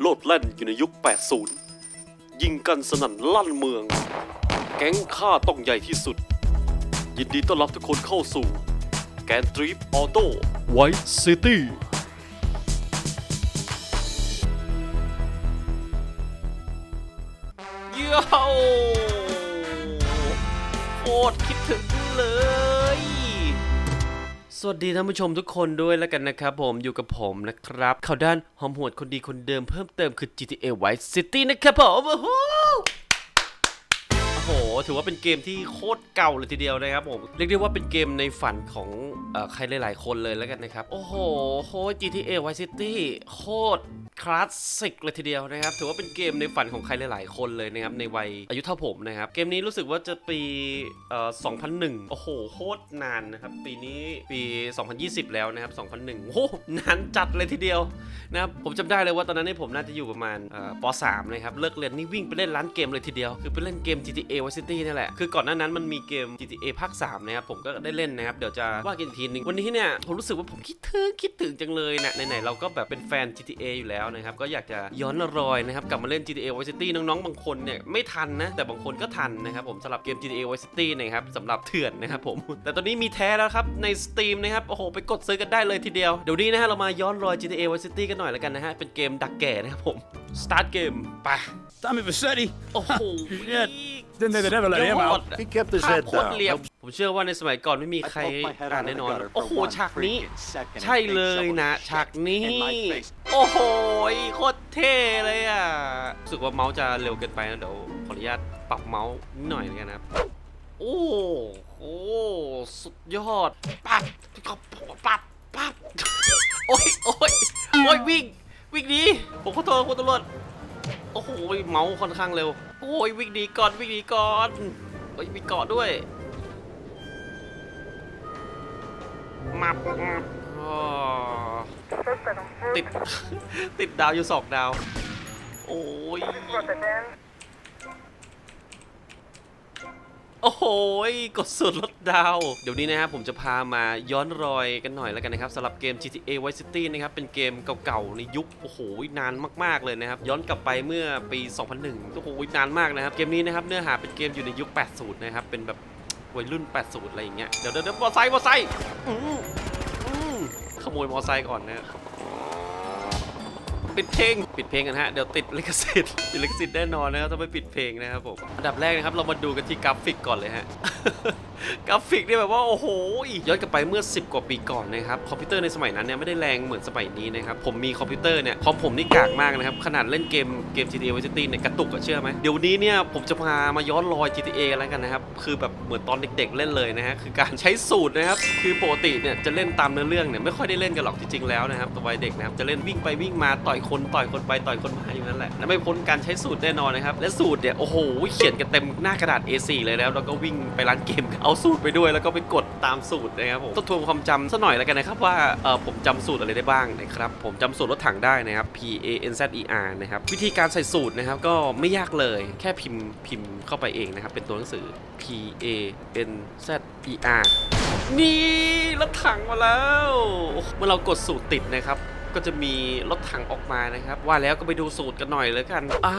โลดแล่นอยู่ในยุค 80 ยิงกันสนั่นลั่นเมือง แก๊งฆ่าต้องใหญ่ที่สุด ยินดีต้อนรับทุกคนเข้าสู่ แกนทริปออโต้ไวท์ซิตี้เย้าโคตรคิดถึงเลย วัสดีท่านผู้ชมทุกคนด้วยแล้วกันนะครับผมอยู่กับผมนะครับข่าวด้านหอมหวดคนดีคนเดิมเพิ่มเติมคือ GTA Vice City นะครับผม โอ้โห ถือว่าเป็นเกมที่โคตรเก่าเลยทีเดียวนะครับผมเรียกได้ว่าเป็นเกมในฝันของอใครหลายๆคนเลยแล้วกันนะครับ โอ้โหโคตร GTA Vice City โคตรคลาสสิกเลยทีเดียวนะครับ ถือว่าเป็นเกมในฝันของใครหลายๆคนเลยนะครับ ในวัยอายุเท่าผมนะครับ เกมนี้รู้สึกว่าจะปีเอ่อ2001 โอ้โห โคตรนานนะครับ ปีนี้ปี 2020 แล้วนะครับ 2001 โอ้โห นานจัดเลยทีเดียวนะครับ ผมจำได้เลยว่าตอนนั้นนี่ผมน่าจะอยู่ประมาณป .3 นะครับ เลิกเรียนนี่วิ่งไปเล่นร้านเกมเลยทีเดียว คือไปเล่นเกม GTA Vice City นี่แหละ คือก่อนหน้านั้นมันมีเกม GTA ภาค3นะครับ ผมก็ได้เล่นนะครับ เดี๋ยวจะว่ากันอีกทีหนึง วันนี้เนี่ย ผมรู้สึกว่าผมคิดถึง คิดถึงจังเลยนะไหนๆเราก็แบบเป็นแฟน GTA อยู่แล้วนะครับ ก็อยากจะย้อนรอยนะครับ กลับมาเล่น GTA Vice City น้องๆ บางคนเนี่ยไม่ทันนะ แต่บางคนก็ทันนะครับผมสำหรับเกม GTA Vice City นะครับสำหรับเถื่อนนะครับผม แต่ตอนนี้มีแท้แล้วครับใน Steam นะครับโอ้โหไปกดซื้อกันได้เลยทีเดียวเดี๋ยวนี้นะฮะเรามาย้อนรอย GTA Vice City กันหน่อยแล้วกันนะฮะเป็นเกมดักแก่นะครับผม start เกมไป Tommy Vercetti. โอ้โห Yeah, didn't think they'd ever let him out. He kept his ภาพ head โคตร down. เหลี่ยม ผมเชื่อว่าในสมัยก่อนไม่มี I ใคร poked my head อ่าน out of แน่ the นอน gutter โอ้ for โห one ฉากนี้ freaking second. ใช่ and เล they ย shoveled นะ shit ฉากนี้ in my face. โอ้โห โคตรเท่เลยอะ รู้สึกว่าเมาส์จะเร็วเกินไปนะเดี๋ยวขออนุญาตปรับเมาส์นิดหน่อยแล้วกันนะครับ โอ้โห สุดยอด ปั๊บปั๊บปั๊บปั๊บ โอ้ยโอ้ยโอ้ยวิ่ง วิ่งหนีผมขอโทษคุณตำรวจ โอ้โห เมาส์ค่อนข้างเร็ว โอ้ยวิ่งหนีก่อนวิ่งหนีก่อนโอ้ยมีเกาะด้วยมับมับอ๋อติด ติดดาวอยู่สองดาว โอ้ย โอ้โหกดสุดลดดาว เดี๋ยวนี้นะครับผมจะพามาย้อนรอยกันหน่อยแล้วกันนะครับสำหรับเกม GTA Vice City นะครับ เป็นเกมเก่าๆ ในยุค โอ้โห นานมากๆเลยนะครับ ย้อนกลับไปเมื่อปี 2001 โอ้โห นานมากนะครับ เกมนี้นะครับ เนื้อหาเป็นเกมอยู่ในยุค 80 นะครับ เป็นแบบวัยรุ่น 80 อะไรอย่างเงี้ย เดี๋ยวเดี๋ยวมอไซค์มอไซค์ขโมยมอไซค์ก่อนนะครับ ปิดเพลง ปิดเพลงกันฮะ เดี๋ยวติดลิขสิทธิ์ติดลิขสิทธิ์แน่นอนนะครับถ้าไม่ปิดเพลงนะครับผม อันดับแรกนะครับเรามาดูกันที่กราฟิกก่อนเลยฮะกราฟิกเนี่ยแบบว่าโอ้โหย้อนกลับไปเมื่อ 10 กว่าปีก่อนนะครับคอมพิวเตอร์ในสมัยนั้นเนี่ยไม่ได้แรงเหมือนสมัยนี้นะครับผมมีคอมพิวเตอร์เนี่ยคอมผมนี่กากมากนะครับขนาดเล่นเกมเกม GTA Vice City เนี่ยกระตุกอะเชื่อไหมเดี๋ยวนี้เนี่ยผมจะพามาย้อนรอย GTA แล้วกันนะครับคือแบบเหมือนตอนเด็กๆเล่นเลยนะฮะคือการใช้สูตรนะครับคือปกติเนี่ยจะเล่นตามเนื้อเรื่องเนี่ยไม่ค่อยได้เล่นกันหรอกจริงๆแล้วนะครับตัววัยเด็กนะครับจะเล่นวิ่งไปวิ่งมาต่อยคนต่อยคนไปต่อยคนมาอยู่นั่นแหละและไม่พ้นการใช้สูตรแน่นอนนะครับและสูตรเนี่ยโอ้โหเขียนกันเต็มหน้ากระดาษ A4 เลยแล้วแล้วก็วิ่งไปร้านเกมเอาสูตรไปด้วยแล้วก็ไปกดตามสูตรนะครับผมต้องทวนความจำสักหน่อยแล้วกันนะครับว่าเออผมจำสูตรอะไรได้บ้างนะครับผมจำสูตรรถถังได้นะครับ P A N Z E R นะครับวิธีการใส่สูตรนะครับก็ไม่ยากเลยแค่พิมพ์พิมพ์เข้าไปเองนะครับเป็นตัวหนังสือ P A N Z E R นี่รถถังมาแล้ว เมื่อเรากดสูตรติดนะครับ ก็จะมีรถถังออกมานะครับ ว่าแล้วก็ไปดูสูตรกันหน่อยเลยกันอ่า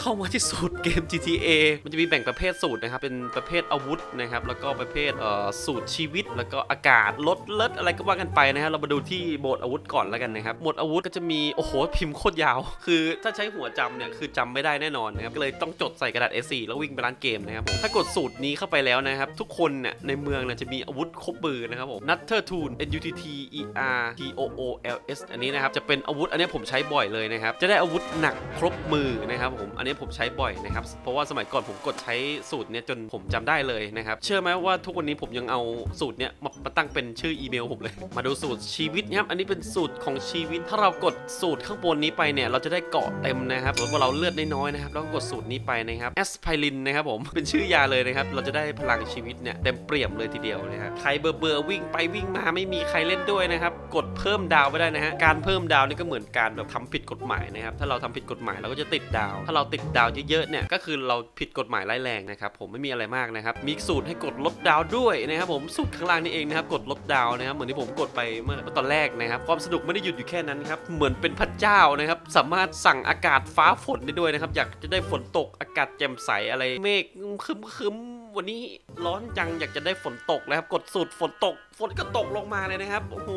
เข้ามาที่สูตรเกม GTA มันจะมีแบ่งประเภทสูตรนะครับ เป็นประเภทอาวุธนะครับ แล้วก็ประเภทเอ่อสูตรชีวิต แล้วก็อากาศลดเลิศอะไรก็ว่ากันไปนะฮะเรามาดูที่โหมดอาวุธก่อนแล้วกันนะครับโหมดอาวุธก็จะมีโอ้โหพิมพ์โคตรยาว คือถ้าใช้หัวจำเนี่ยคือจำไม่ได้แน่นอนนะครับก็เลยต้องจดใส่กระดาษ A4 แล้ววิ่งไปร้านเกมนะครับถ้ากดสูตรนี้เข้าไปแล้วนะครับทุกคนเนี่ยในเมืองเนี่ยจะมีอาวุธครบมือนะครับผม Nutter Tool N U T T E R T O O L S นนี้นะครับจะเป็นอาวุธอันนี้ผมใช้บ่อยเลยนะครับจะได้อาวุธหนักครบมือนะครับผมอันนี้ผมใช้บ่อยนะครับเพราะว่าสมัยก่อนผมกดใช้สูตรเนี้ยจนผมจำได้เลยนะครับเชื่อไหมว่าทุกวันนี้ผมยังเอาสูตรเนี้ยมาตั้งเป็นชื่ออีเมลผมเลย มาดูสูตรชีวิตนะครับอันนี้เป็นสูตรของชีวิต ถ้าเรากดสูตรข้างบนนี้ไปเนี่ยเราจะได้เกาะเต็มนะครับสมมติว่าเราเลือดน้อยๆนะครับแล้วก็กดสูตรนี้ไปนะครับแอสไพรินนะครับผมเป็นชื่อยาเลยนะครับเราจะได้พลังชีวิตเนี่ยเต็มเปี่ยมเลยทีเดียวนะครับใครเบื่อเบื่อๆวิ่งไปวิ่งมาไม่มีใครเล่นด้วยนะครับกดเพิ่มดาวไปได้นะฮะการเพิ่มดาวนี่ก็เหมือนการแบบทำผิดกฎหมายนะครับ ถ้าเราทำผิดกฎหมายเราก็จะติดดาว ถ้าเราติดดาวเยอะๆเนี่ยก็คือเราผิดกฎหมายร้ายแรงนะครับผมไม่มีอะไรมากนะครับ มีสูตรให้กดลดดาวด้วยนะครับผมสูตรข้างล่างนี่เองนะครับกดลดดาวนะครับเหมือนที่ผมกดไปเมื่อตอนแรกนะครับความสนุกไม่ได้หยุดอยู่แค่นั้นครับเหมือนเป็นพระเจ้านะครับสามารถสั่งอากาศฟ้าฝนได้ด้วยนะครับอยากจะได้ฝนตกอากาศแจ่มใสอะไรเมฆครึม วันนี้ร้อนจังอยากจะได้ฝนตกนะครับ กดสูตรฝนตก ฝนก็ตกลงมาเลยนะครับ โอ้โห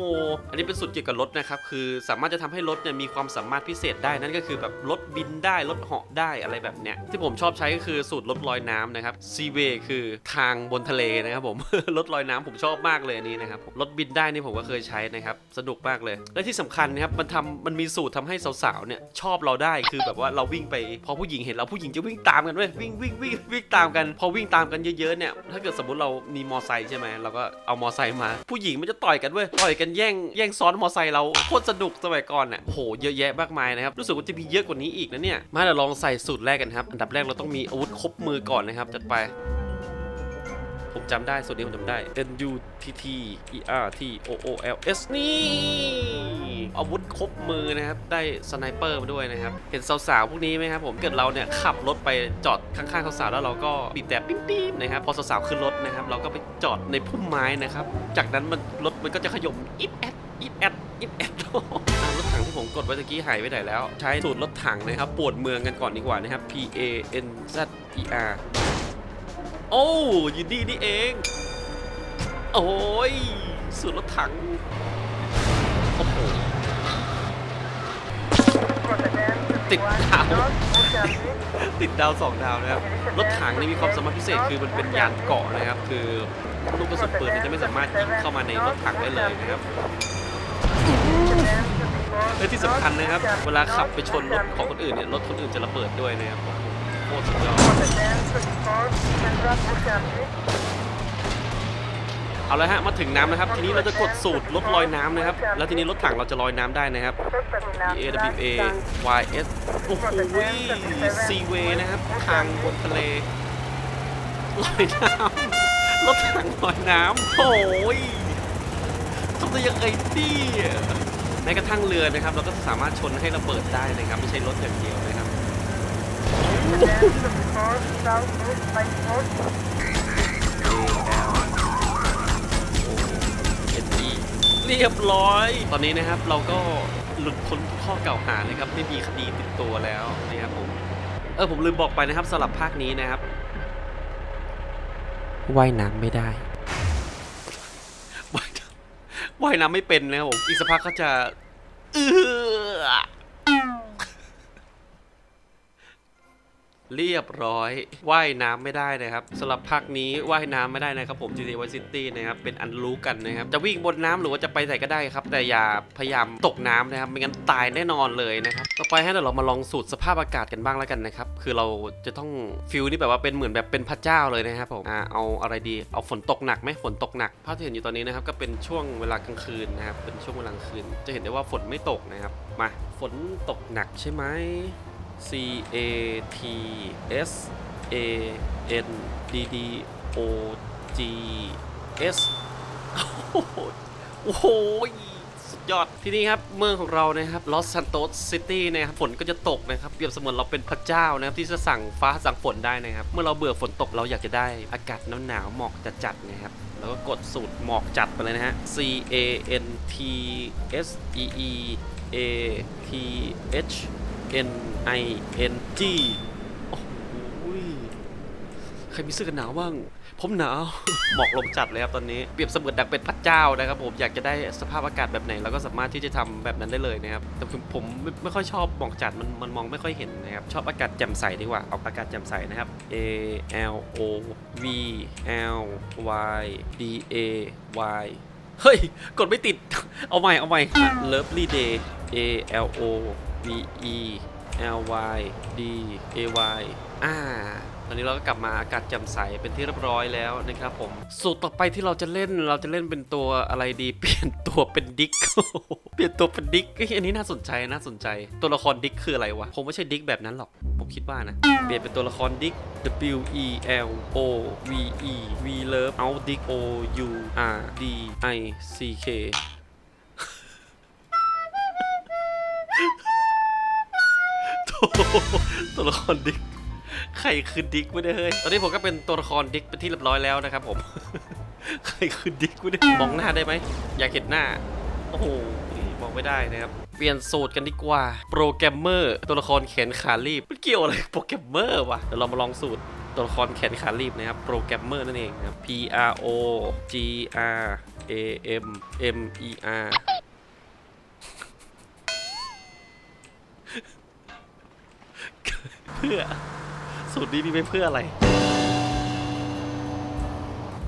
อันนี้เป็นสูตรเกี่ยวกับรถนะครับ คือสามารถจะทำให้รถเนี่ยมีความสามารถพิเศษได้ นั่นก็คือแบบรถบินได้ รถเหาะได้อะไรแบบเนี้ย ที่ผมชอบใช้ก็คือสูตรรถลอยน้ำนะครับซีเวคือทางบนทะเลนะครับผม รถลอยน้ำผมชอบมากเลยอันนี้นะครับ รถบินได้นี่ผมก็เคยใช้นะครับ สนุกมากเลย และที่สำคัญนะครับ มันทำมันมีสูตรทำให้สาวๆ เนี่ยชอบเราได้ คือแบบว่าเราวิ่งไป พอผู้หญิงเห็นเราผู้หญิงจะวิ่งตามกันเว้ย วิ่งวิ่งวิ่งวิ่งตามกัน พอวิ่งตามกันเยอะๆเนี่ยถ้าเกิดสมมติเรามีมอไซค์ใช่ไหมเราก็เอามอไซค์มา ผู้หญิงมันจะต่อยกันเว้ยต่อยกันแย่งแย่งซ้อนมอไซค์เราโคตรสนุกสมัยก่อนเนี่ยโอ้โหเยอะแยะมากมายนะครับรู้สึกว่าจะมีเยอะกว่านี้อีกนะเนี่ยมาเดี๋ยวลองใส่สูตรแรกกันครับอันดับแรกเราต้องมีอาวุธครบมือก่อนนะครับจัดไปผมจำได้สูตรนี้ผมจำได้ N U T T E R T O O L S นี่ อาวุธครบมือนะครับ ได้สไนเปอร์มาด้วยนะครับ เห็นสาวๆพวกนี้ไหมครับผมเกิดเราเนี่ยขับรถไปจอดข้างๆสาวๆแล้วเราก็บีบแต่ปิ๊งๆนะครับพอสาวๆขึ้นรถนะครับ เราก็ไปจอดในพุ่มไม้นะครับ จากนั้นมันรถมันก็จะขยมอิดแอดอิดแอดอิดแอดรถถังที่ผมกดไว้ตะกี้หายไปไหนแล้ว ใช้สูตรรถถังนะครับปวดเมืองกันก่อนดีกว่านะครับ P A N Z E R โอ้ยินดีนี่เอง โอ้ยสูตรรถถัง ติดดาว ติดดาวสองดาวนะครับ รถถังนี่มีความสามารถพิเศษคือมันเป็นยานเกาะนะครับ คือลูกกระสุนปืนจะไม่สามารถยิงเข้ามาในรถถังได้เลยนะครับและที่สำคัญนะครับ เวลาขับไปชนรถของคนอื่นเนี่ย รถคนอื่นจะระเบิดด้วยนะครับโคตรสุดยอด เอาละฮะมาถึงน้ำนะครับ ทีนี้เราจะกดสูตรลดลอยน้ำนะครับ แล้วทีนี้รถถังเราจะลอยน้ำได้นะครับ E A W A Y S โอ้โหซีเวนะครับ ทางบนทะเลลอยน้ำรถถังลอยน้ำโอ้ยทำได้ยังไงเนี่ยแม้กระทั่งเรือนะครับ เราก็สามารถชนให้ระเบิดได้นะครับ ไม่ใช่รถอย่างเดียวนะครับ เรียบร้อย ตอนนี้นะครับเราก็หลุดพ้นข้อกล่าวหานะครับ ไม่มีคดีติดตัวแล้วนะครับผม เออผมลืมบอกไปนะครับสำหรับภาคนี้นะครับ ว่ายน้ำไม่ได้ ว่ายน้ำว่ายน้ำไม่เป็นนะครับผม อีกสักพักก็จะเออ เรียบร้อยว่ายน้ำไม่ได้นะครับสำหรับภาคนี้ว่ายน้ำไม่ได้นะครับผม GTA Vice City นะครับเป็นอันรู้กันนะครับจะวิ่งบนน้ำหรือว่าจะไปไหนก็ได้ครับ แต่อย่าพยายามตกน้ำนะครับไม่งั้นตายแน่นอนเลยนะครับต่อไปให้เดี๋ยวเรามาลองสูตรสภาพอากาศกันบ้างแล้วกันนะครับคือเราจะต้องฟิลนี่แบบว่าเป็นเหมือนแบบเป็นพระเจ้าเลยนะครับผมอ่าเอาอะไรดีเอาฝนตกหนักไหมฝนตกหนักภาพที่เห็นอยู่ตอนนี้นะครับก็เป็นช่วงเวลากลางคืนนะครับเป็นช่วงเวลากลางคืน จะเห็นได้ว่าฝนไม่ตกนะครับมาฝนตกหนักใช่ไหม C A T S A N D D O G S โอ้โหสุดยอด ที่นี่ครับ เมืองของเรานะครับลอสซันโตสซิตี้นะครับฝนก็จะตกนะครับ เปรียบเสมือนเราเป็นพระเจ้านะครับ ที่จะสั่งฟ้าสั่งฝนได้นะครับ เมื่อเราเบื่อฝนตกเราอยากจะได้อากาศหนาวๆหมอกจัดๆนะครับแล้วก็กดสูตรหมอกจัดไปเลยนะฮะ C A N T S E E A T H N I N G โอ้โหใครมีเสื้อกันหนาวบ้างผมหนาว หมอกลงจัดเลยครับตอนนี้ เปรียบเสมือนดังเป็นพระเจ้านะครับผม อยากจะได้สภาพอากาศแบบไหนเราก็สามารถที่จะทำแบบนั้นได้เลยนะครับ แต่ผมผมไม่ไม่ค่อยชอบหมอกจัดมันมันมองไม่ค่อยเห็นนะครับ ชอบอากาศแจ่มใสดีกว่า เอาอากาศแจ่มใสนะครับ A L O V L Y D A Y เฮ้ย กดไม่ติด เอาใหม่ เอาใหม่ Lovely Day A L O V E L Y D A Y อ่าตอนนี้เราก็กลับมาอากาศแจ่มใสเป็นที่เรียบร้อยแล้วนะครับผม สูตรต่อไปที่เราจะเล่นเราจะเล่นเป็นตัวอะไรดี เปลี่ยนตัวเป็นดิกเปลี่ยนตัวเป็นดิกอันนี้น่าสนใจน่าสนใจ ตัวละครดิกคืออะไรวะคงไม่ใช่ดิกแบบนั้นหรอก ผมคิดว่านะ เปลี่ยนเป็นตัวละครดิก W E L O V E V Love Out Dick O U R D I C K ตัวละครดิกใครคือดิกไม่ได้เฮ้ย ตอนนี้ผมก็เป็นตัวละครดิกเป็นที่เรียบร้อยแล้วนะครับผม ใครคือดิกไม่ได้มองหน้าได้ไหม อยากเห็นหน้า โอ้โหมองไม่ได้นะครับ เปลี่ยนสูตรกันดีกว่า โปรแกรมเมอร์ ตัวละครแขนขาลีบมันเกี่ยวอะไรโปรแกรมเมอร์วะ เดี๋ยวเรามาลองสูตรตัวละครแขนขาลีบนะครับ โปรแกรมเมอร์นั่นเองนะ P R O G R A M M E R เพื่อ สูตรนี้มีไว้เพื่ออะไร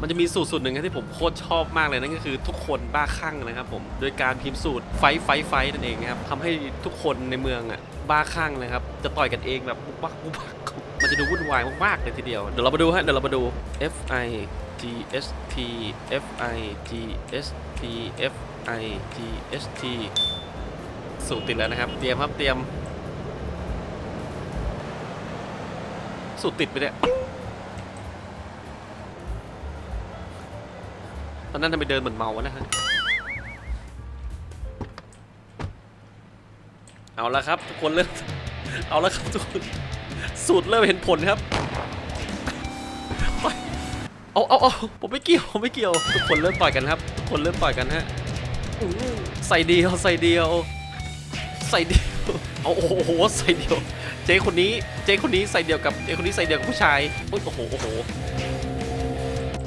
มันจะมีสูตรสูตรหนึ่งครับที่ผมโคตรชอบมากเลยนั่นก็คือทุกคนบ้าคลั่งนะครับผมโดยการพิมพ์สูตรไฟไฟไฟนั่นเองนะครับทำให้ทุกคนในเมืองอะบ้าคลั่งเลยครับจะต่อยกันเองแบบบุกบักบุบักมันจะดูวุ่นวายมากๆเลยทีเดียวเดี๋ยวเรามาดูฮะเดี๋ยวเรามาดู F I G S T F I G S T F I G S T สูตรติดแล้วนะครับ เตรียมครับเตรียม สูตรติดไปเนี่ยตอนนั้นทำไมเดินเหมือนเมาวะนะฮะเอาละครับทุกคนเริ่มเอาละครับทุกคนสูตรเริ่มเห็นผลครับเอาเอาเอาผมไม่เกี่ยวผมไม่เกี่ยว ทุกคนเริ่มต่อยกันครับทุกคนเริ่มต่อยกันฮะใส่เดียวใส่เดียว ใส่เดียวเอาโอ้โหใส่เดียว เจ๊คนนี้เจ๊คนนี้ใส่เดียวกับเจ๊คนนี้ใส่เดียวกับผู้ชายโอ้โหโอ้โห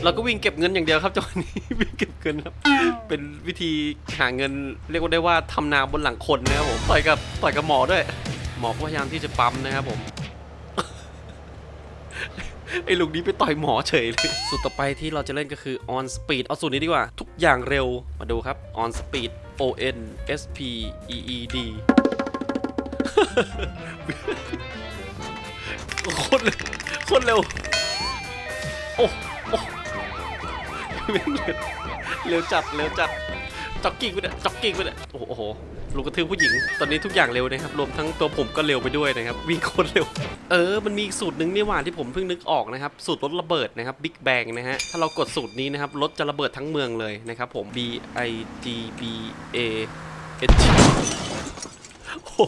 เราก็วิ่งเก็บเงินอย่างเดียวครับจังหวะนี้วิ่งเก็บเงินครับ เป็นวิธีหาเงินเรียกว่าได้ว่าทำนาบนหลังคนนะครับผมต่อยกับต่อยกับหมอด้วย หมอก็พยายามที่จะปั๊มนะครับผมไอ้ลุงนี้ไปต่อยหมอเฉยเลยสูตรต่อไปที่เราจะเล่นก็คือ on speed เอาสูตรนี้ดีกว่า ทุกอย่างเร็วมาดูครับ on speed O N S P E E D โคตรเร็วโคตรเร็ว โอ้โอ้ม่งเร็วเร็วจัดเร็วจัดจ็อกกิ้งไปเนี่ยจ็อกกิ้งไปเนี่ยโอ้โหลูกกระทืบผู้หญิง ตอนนี้ทุกอย่างเร็วนะครับ รวมทั้งตัวผมก็เร็วไปด้วยนะครับ วิ่งโคตรเร็ว เออ มันมีสูตรหนึ่งนี่หว่าที่ผมเพิ่งนึกออกนะครับ สูตรรถระเบิดนะครับ Big Bang นะฮะ ถ้าเรากดสูตรนี้นะครับ รถจะระเบิดทั้งเมืองเลยนะครับผม B I G B A N G โอ้โห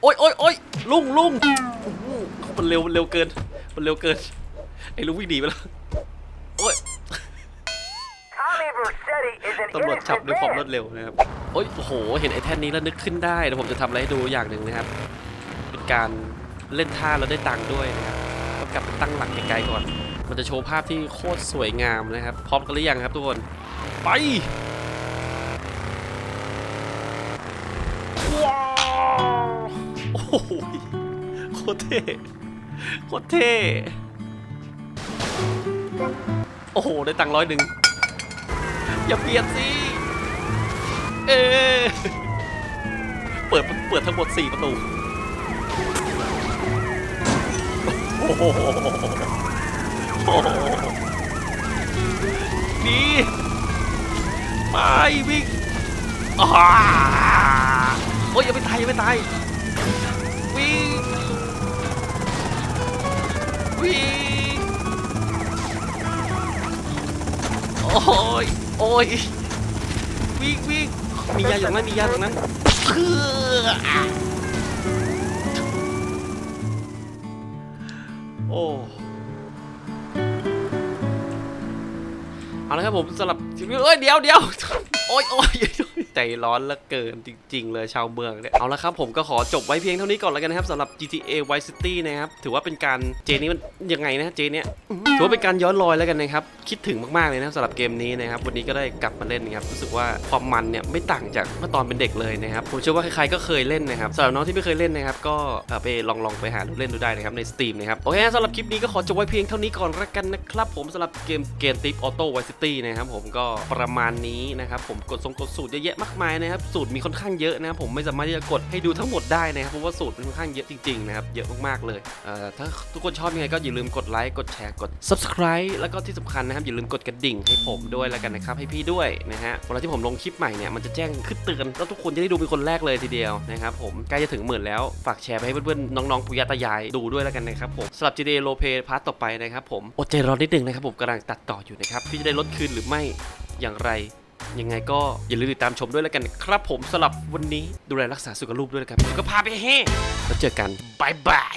โอ้ยโอ้ยโอ้ยลุงลุงอื้อหือมันเร็วมันเร็วเกิน มันเร็วเกิน ไอ้ลุงวิ่งหนีไปแล้ว โอ้ย Tommy Vercetti is an ตำรวจจับ innocent ด้วยความรว man. ดเร็วนะครับ โอ้ยโอ้โห เห็นไอ้แท่นนี้แล้วนึกขึ้นได้เดี๋ยวผมจะทำอะไรให้ดูอย่างหนึ่งนะครับ เป็นการเล่นท่าแล้วได้ตังค์ด้วยนะครับต้องกลับไปตั้งหลักไกลๆก่อน มันจะโชว์ภาพที่โคตรสวยงามนะครับ พร้อมกันหรือยังครับทุกคน ไป ตรเท่โคตรเท่โอ้โห ได้ตังค์ร้อยหนึ่งอย่าเปลี่ยนสิเออเปิดเปิดทั้งหมด 4 ประตู โอ้โหโอ้โหดีไปวิ่งอ่าโอ้ยอย่าไปตาย อย่าไปตาย วิ่ง วิ่งโอ้ยโอ้ยวิ่งวิ่งมียาอย่างนั้นมียาตรงนั้นเพื่อโอ้เอาละครับผมสำหรับเอ้ยเดี๋ยวเดี๋ยวโอ้ยโอ้ย ใจร้อนเหลือเกินจริง ๆ เลยชาวเมืองเนี่ยเอาละครับผมก็ขอจบไว้เพียงเท่านี้ก่อนแล้วกันนะครับสำหรับ GTA Vice City นะครับถือว่าเป็นการเจนี้มันยังไงนะเจเนี้ยถือว่าเป็นการย้อนรอยแล้วกันนะครับคิดถึงมากๆเลยนะสำหรับเกมนี้นะครับวันนี้ก็ได้กลับมาเล่นนะครับรู้สึกว่าความมันเนี่ยไม่ต่างจากเมื่อตอนเป็นเด็กเลยนะครับผมเชื่อว่าใครๆก็เคยเล่นนะครับสำหรับน้องที่ไม่เคยเล่นนะครับก็ไปลองลองไปหาดูเล่นดูได้นะครับใน Steam นะครับโอเคสำหรับคลิปนี้ก็ขอจบไว้เพียงเท่านี้ก่อนละกันนะครับผมสำหรับเกมเกมติปออโต้ไวซิตี้นะครับผมก็ประมาณนี้นะครับผมกดทรงกดสูตรเยอะแยะมากมายนะครับสูตรมีค่อนข้างเยอะนะครับผมไม่สามารถที่จะกดให้ดูทั้งหมดได้นะครับเพราะว่าสูตรมันค่อนข้างเยอะจริงๆนะครับเยอะมากๆเลยเอ่อถ้าทุกคนชอบยังไงก็อย่าลืมกดไลค์กดแชร์กด subscribe แล้วก็ที่สำคัญนะครับอย่าลืมกดกระดิ่งให้ผมด้วยแล้วกันนะครับให้พี่ด้วยนะฮะเวลาที่ผมลงคลิปใหม่เนี่ยมันจะแจ้งขึ้นเตือนแล้วทุกคนจะได้ดูเป็นคนแรกเลยทีเดียวนะครับผมใกล้จะถึงหมื่นแล้วฝากแชร์ไปให้เพื่อนๆน้องๆปุยตายายดูด้วยแล้วกันนะครับผมสำหรับ GTA r o l e p l a y พาร์ทต่อไปนะครับผมอดใจรอนิดนึงนะครับผมกำลังตัดต่ออยู่นะครับพี่จะได้ลดคืนหรือไม่อย่างไร ยังไงก็อย่าลืมติดตามชมด้วยแล้วกันครับผมสำหรับวันนี้ดูแลรักษาสุขภาพด้วยนะครับสุขภาพให้เฮ้แล้วเจอกันบายบาย